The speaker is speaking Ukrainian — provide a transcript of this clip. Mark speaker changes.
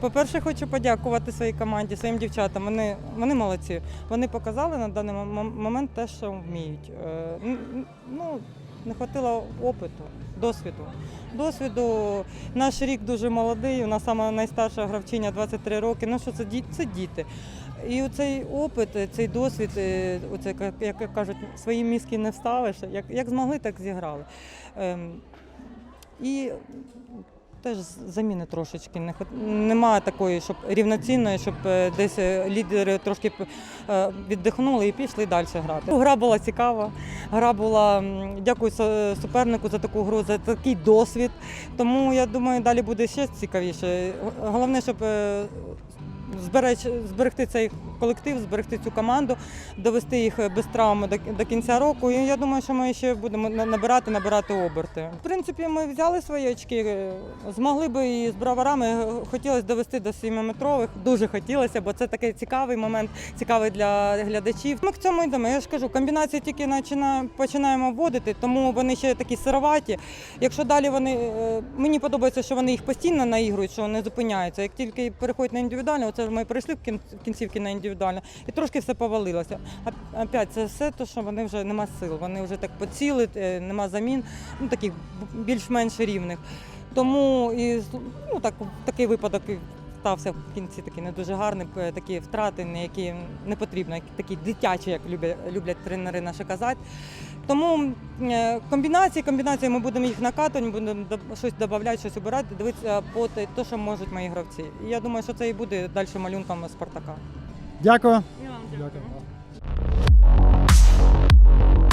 Speaker 1: По-перше, хочу подякувати своїй команді, своїм дівчатам. Вони, вони молодці. Вони показали на даний момент те, що вміють. Е, Ну, не вистачило опиту, досвіду. Досвіду. Наш рік дуже молодий. У нас саме найстарша гравчиня 23 роки. Ну що це це діти. І цей опит, цей досвід, е, оце, як кажуть, свої мізки не вставиш. Як, як змогли, так зіграли. Ем, і теж заміни трошечки немає такої, щоб рівноцінної, щоб е, десь е, лідери трошки е, віддихнули і пішли далі грати. Гра була цікава. Гра була дякую супернику за таку гру, за такий досвід. Тому я думаю, далі буде ще цікавіше. Головне, щоб зберегти цей колектив, зберегти цю команду, довести їх без травми до, кінця року. І я думаю, що ми ще будемо набирати, набирати оберти. В принципі, ми взяли свої очки, е, змогли би і з броварами. Е, Хотілося довести до 7-метрових. Дуже хотілося, бо це такий цікавий момент, цікавий для глядачів. Ми к цьому йдемо. Я ж кажу, комбінації тільки почина- починаємо вводити, тому вони ще такі сироваті. Якщо далі вони е, мені подобається, що вони їх постійно наігрують, що не зупиняються. Як тільки переходять на індивідуальне, оце ми прийшли в кінцівки на індивідуальне, і трошки все повалилося. А опять це все те, що вони вже нема сил. Вони вже так поціли, е, нема замін, ну таких більш-менш рівних. Тому і ну так такий випадок. Стався в кінці такий не дуже гарний, е, такі втрати, не які не потрібно, такі дитячі, як люблять, люблять тренери наші казати. Тому е, комбінації, комбінації ми будемо їх накатувати, будемо щось додавати, щось обирати, дивитися по те, те, що можуть мої гравці. І я думаю, що це і буде далі малюнком Спартака.
Speaker 2: Дякую.
Speaker 1: Я вам
Speaker 2: Дякую.